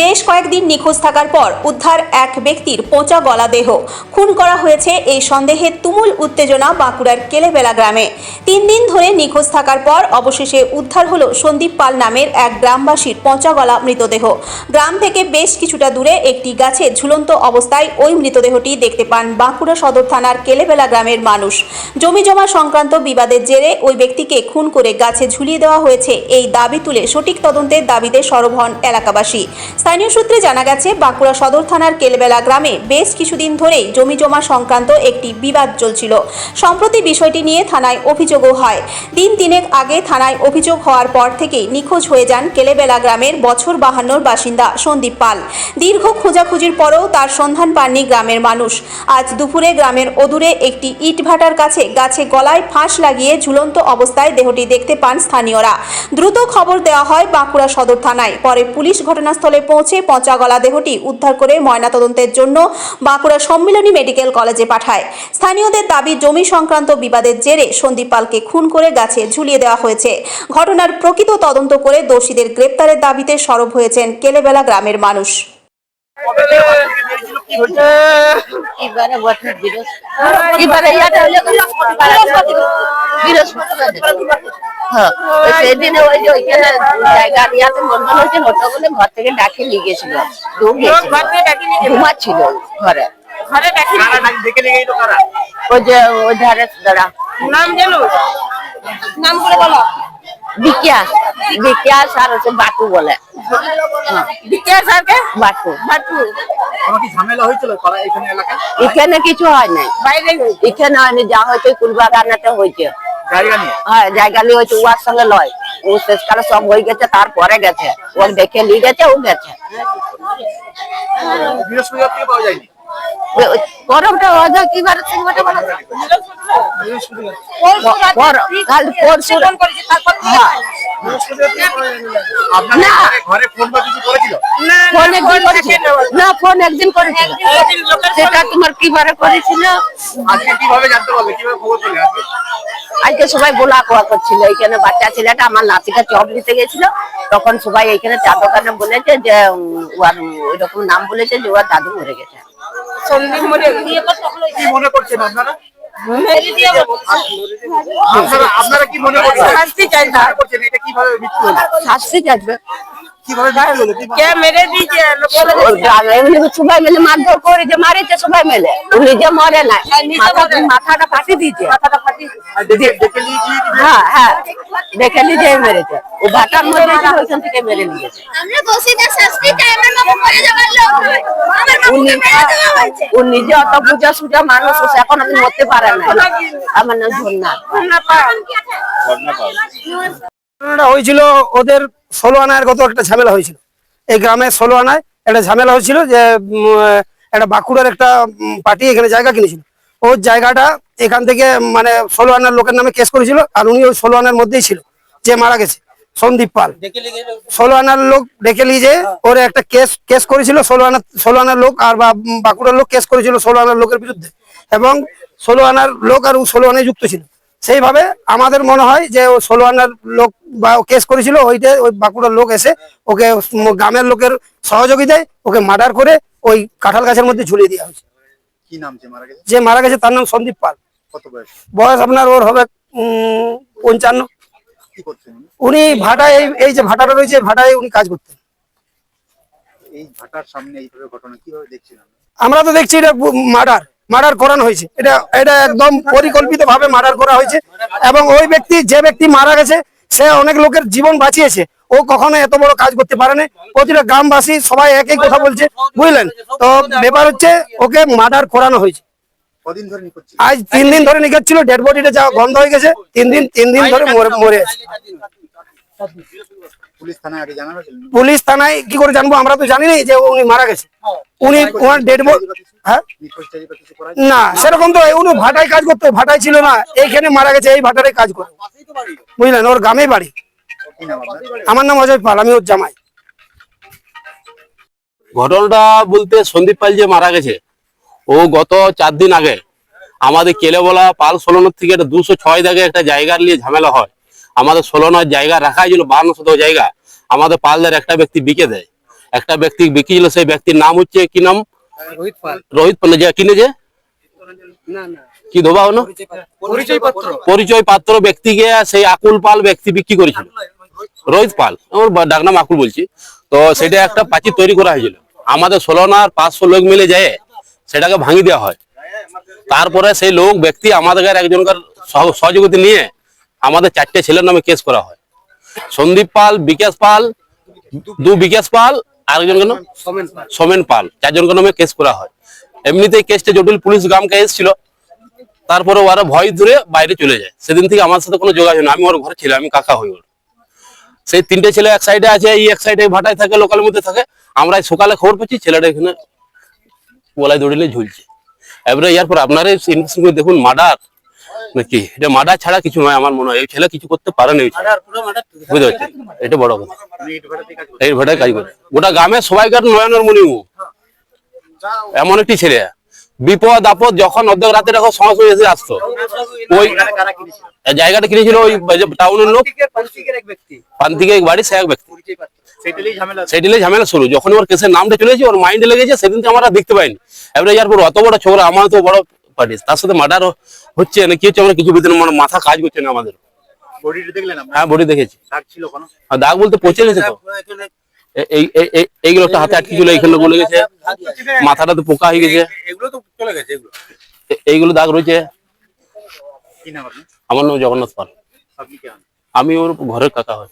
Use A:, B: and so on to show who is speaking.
A: বেশ কয়েকদিন নিখোঁজ থাকার পর উদ্ধার এক ব্যক্তির পচা গলা দেহ। খুন করা হয়েছে এই সন্দেহে তুমুল উত্তেজনা বাঁকুড়ার কেলেবেলা গ্রামে। তিন দিন ধরে নিখোঁজ থাকার পর অবশেষে উদ্ধার হলো সন্দীপ পাল নামের এক গ্রামবাসীর পচা গলা মৃতদেহ। গ্রাম থেকে বেশ কিছুটা দূরে একটি গাছে ঝুলন্ত অবস্থায় ওই মৃতদেহটি দেখতে পান বাঁকুড়া সদর থানার কেলেবেলা গ্রামের মানুষ। জমি জমা সংক্রান্ত বিবাদের জেরে ওই ব্যক্তিকে খুন করে গাছে ঝুলিয়ে দেওয়া হয়েছে এই দাবি তুলে সঠিক তদন্তের দাবিতে সরব হন এলাকাবাসী। স্থানীয় সূত্রে জানা গেছে, বাঁকুড়া সদর থানার কেলবেলা গ্রামে বেশ কিছুদিন ধরেই জমি জমা সংক্রান্ত একটি বিবাদ চলছিল। সম্প্রতি বিষয়টি নিয়ে থানায় অভিযোগও হয়। দিন তিনেক আগে থানায় অভিযোগ হওয়ার পর থেকেই নিখোঁজ হয়ে যান কেলেবেলা গ্রামের বছর বাহান্নর বাসিন্দা সন্দীপ পাল। দীর্ঘ খোঁজাখুঁজির পরেও তার সন্ধান পাননি গ্রামের মানুষ। আজ দুপুরে গ্রামের অদূরে একটি ইটভাটার কাছে গাছে গলায় ফাঁস লাগিয়ে ঝুলন্ত অবস্থায় দেহটি দেখতে পান স্থানীয়রা। দ্রুত খবর দেওয়া হয় বাঁকুড়া সদর থানায়। পরে পুলিশ ঘটনাস্থলে পৌঁছে পচা গলা দেহটি উদ্ধার করে ময়নাতদন্তের জন্য বাঁকুড়া সম্মিলনী মেডিকেল কলেজে পাঠায়। স্থানীয়দের দাবি, জমি সংক্রান্ত বিবাদের জেরে সন্দীপ পালকে খুন করে গাছে ঝুলিয়ে দেওয়া হয়েছে। ঘটনার প্রকৃত তদন্ত করে দোষীদের গ্রেপ্তারের দাবিতে সরব হয়েছেন কেলেবেলা গ্রামের মানুষ।
B: সেদিনে ওই যে ওইখানে জায়গা ইয়াতে বন্ধন হয়েছে ওটা বলে ঘর থেকে ডাকে নিয়ে গেছিল। ঘুমাচ্ছিল ঘরে।
C: ঘরে দেখি
D: দেখে নিয়ে
B: ওই যে ওই ধারে দাঁড়া।
C: নাম জানো নাম করে বলো।
B: বিকাশ বিকাশ আর হচ্ছে বাটু বলে।
C: বিকাশ স্যারকে?
B: বাটু
C: বাটু
D: কোনো কি ঝামেলা হয়েছিল পাড়া এখানে
B: কিছু হয় নাই।
C: বাইরে
B: এখানে হয়নি যা হয়েছে কুলবাগানাতে হয়েছে। হ্যাঁ জায়গা নিয়ে হয়েছে উয়ার সঙ্গে লয়। ও শেষকালে সব হয়ে গেছে তারপরে গেছে। ও দেখে নিয়ে গেছে ও গেছে।
D: বৃহস্পতিবার থেকে পাওয়া যায়নি?
B: ওই- ওই গরমটা কি বার কাল পরশু
C: ফোন করেছি তারপর
B: হ্যাঁ। না।
D: ঘরে- ফোন বা কিছু করেছিল?
B: ফোন একদিন করেছিল। না ফোন একদিন করেছিল। সেটা তোমার কি বারে করেছিল?
D: আজকে কীভাবে জানতে পারবে কীভাবে খবর পেলে আজকে?
B: আজকে সবাই বলা কোয়া করছিল এখানে বাচ্চা ছেলেটা আমার নাতিটা চপ দিতে গেছিল। তখন সবাই এখানে চা দোকানে বলেছে যে ওর ওই রকম নাম বলেছে যে ওর দাদু মরে গেছে।
C: সন্দীপ হলো
D: কি মনে করছেন আপনারা। আপনারা কি মনে করছেন?
C: শাস্তি চাই না।
D: করছেন এটা কীভাবে মৃত্যু হলো?
B: শাস্তি চাইবে।
D: কীভাবে কে
C: মেরে দিয়েছে?
B: সবাই মিলে মারধর করে যে মারিছে সবাই মিলে। নিজে মরে নাই মাথা মাথাটা ফাটি দিয়েছে।
C: মাথাটা ফাটি
B: হ্যাঁ হ্যাঁ। দেখে নিজে মেরেছে। ও ভাটার মধ্যে ওইখান থেকে মেরে নিয়েছে নিজে নিজে অত পূজা সুজা মানুষ এখন আমি মরতে পারে না। আমার নাম ঝর্ণা।
C: না
E: ঘটনাটা হয়েছিল ওদের ষোলো আনার কত একটা ঝামেলা হয়েছিল। এই গ্রামে ষোলো আনায় একটা ঝামেলা হয়েছিল যে একটা বাঁকুড়ার একটা পার্টি এখানে জায়গা কিনেছিল। ওর জায়গাটা এখান থেকে মানে ষোলো আনার লোকের নামে কেস করেছিল আর উনি ওই ষোলো আনার মধ্যেই ছিল যে মারা গেছে সন্দীপ পাল। ষোলো আনার লোক ডেকে নিয়ে যে ওর একটা কেস কেস করেছিল ষোলো আনার ষোলো আনার লোক আর বাঁকুড়ার লোক কেস করেছিল ষোলো আনার লোকের বিরুদ্ধে। এবং ষোলো আনার লোক আর ষোলো আনায় যুক্ত ছিল। সেইভাবে আমাদের মনে হয় যে ও ষোলো আনার লোক বা কেস করেছিল ওইটা ওই বাঁকুড়ার লোক এসে ওকে গ্রামের লোকের সহযোগিতায় ওকে মার্ডার করে ওই কাঁঠাল গাছের মধ্যে ঝুলিয়ে দেওয়া হয়েছে।
D: কি নাম যে মারা গেছে?
E: তার নাম সন্দীপ পাল।
D: কত বয়স?
E: বয়স আপনার ওর হবে পঞ্চান্ন।
D: উনি?
E: ভাটায় এই- এই যে ভাটাটা রয়েছে ভাটায় উনি কাজ করতেন।
D: এই ভাটার সামনে এইভাবে ঘটনা কীভাবে আপনি?
E: আমরা তো দেখছি এটা মার্ডার। মার্ডার করানো হয়েছে। এটা এটা একদম পরিকল্পিত ভাবে মার্ডার করা হয়েছে। এবং ওই ব্যক্তি যে ব্যক্তি মারা গেছে সে অনেক লোকের জীবন বাঁচিয়েছে। ও কখনো এত বড় কাজ করতে পারে না। প্রতিটা গ্রামবাসী সবাই একই কথা বলছে বুঝলেন? তো ব্যাপার হচ্ছে ওকে মার্ডার করানো হয়েছে? আজ তিন দিন ধরে নিখোঁজ ছিল ডেড বডিটা যা গন্ধ হয়ে গেছে তিন দিন তিন দিন ধরে মরে মরে আছে।
D: পুলিশ থানায় আগে জানানো ছিল?
E: পুলিশ থানায় কি করে জানব? আমরা তো জানি না যে উনি মারা গেছে। উনি ওনার ডেড হ্যাঁ? না সেরকম তো উনি ভাটায় কাজ করতো ভাটায় ছিল না এইখানে মারা গেছে এই ভাটারে কাজ করে বুঝলেন ওর গ্রামেই বাড়ি। আমার নাম অজয় পাল আমি ওর জামাই।
F: ঘটনাটা বলতে সন্দীপ পাল যে মারা গেছে ও গত চার দিন আগে আমাদের কেলেবলা পাল সোলনের থেকে একটা দুশো ছয় দাগে একটা জায়গা নিয়ে ঝামেলা হয়। আমাদের সোলনার জায়গা রাখা ছিল বাহান্ন শত জায়গা আমাদের পালদের একটা ব্যক্তি বিকে দেয়। একটা ব্যক্তি বিকিছিল সেই ব্যক্তির নাম হচ্ছে কি নাম?
E: রোহিত পাল।
F: রোহিত পান্ডে যে কিনেছে
E: না না।
F: কি ধোবা হলো?
E: পরিচয় পত্র।
F: ব্যক্তিকে সেই আকুল পাল ব্যক্তি বিক্রি করেছিল। রোহিত পাল আমার ডাকনাম আকুল বলছি। তো সেটা একটা প্রাচীর তৈরি করা হয়েছিল। আমাদের ষোলনার পাঁচশো লোক মিলে যায় সেটাকে ভাঙি দেওয়া হয়। তারপরে সেই লোক ব্যক্তি আমাদের একজনকার সহ- সহযোগিতা নিয়ে আমাদের চারটে ছেলের নামে কেস করা হয়। সন্দীপ পাল বিকাশ পাল দু বিকাশ পাল আরেকজনকে নাম
E: সোমেন পাল।
F: সোমেন পাল। চারজনকে নামে কেস করা হয়? এমনিতেই কেসটা জটিল পুলিশ গ্রামকে এসেছিল। তারপরে ওরা ভয় ধরে বাইরে চলে যায়। সেদিন থেকে আমার সাথে কোনো যোগাযোগ নেই। আমি ওর ঘরে ছিলাম আমি কাকা হই ওর সেই তিনটে ছেলে এক সাইডে আছে এই এক সাইডে ভাটায় থাকে লোকালের মধ্যে থাকে। আমরা সকালে খবর পেয়েছি ছেলেটা এখানে গলায় দড়িলে ঝুলছে। এবারে এরপর আপনারা ইনভেস্টিগেশন করে দেখুন মার্ডার নাকি? এটা মার্ডার ছাড়া কিছু নয় আমার মনে হয়। এই ছেলে কিছু করতে পারে না বুঝতে পারছি? এটা বড় কথা। এই ভাটায় কাজ করে। গোটা গ্রামের সবাইকার নয়নের মণি ও। এমন একটি ছেলে। বিপদ, আপদ, যখন অর্ধেক রাতে সঙ্গে সঙ্গে এসে আসতো। ওই জায়গাটা কিনেছিল ওই টাউনের লোক?
E: পান্তিকের এক
F: বাড়ি সে এক ব্যক্তি।
D: পরিচয় পাত্র সেটাই ঝামেলা
F: সেটিলে ঝামেলা শুরু। যখন ওর কেসের নামটা চলেছে ওর মাইন্ডে লেগেছে সেদিন তো আমরা দেখতে পাইনি। এবারে যার পর অত বড় ছোকরা, আমার তো বড় পার্টি তার সাথে মার্ডার হচ্ছে না কি হচ্ছে আমরা কিছু বুঝতে মানে মাথা কাজ করছে না আমাদের। হ্যাঁ বডি দেখেছি।
D: দাগ
F: বলতে পচে গেছে তো। এইগুলো একটা হাতে আটকে ছিল এইখানে বলে গেছে। মাথাটা তো পোকা হয়ে গেছে।
D: এগুলো তো চলে গেছে এগুলো।
F: এইগুলো দাগ রয়েছে। আমার নাম জগন্নাথ পাল? আমি ওর ঘরের কাকা হয়।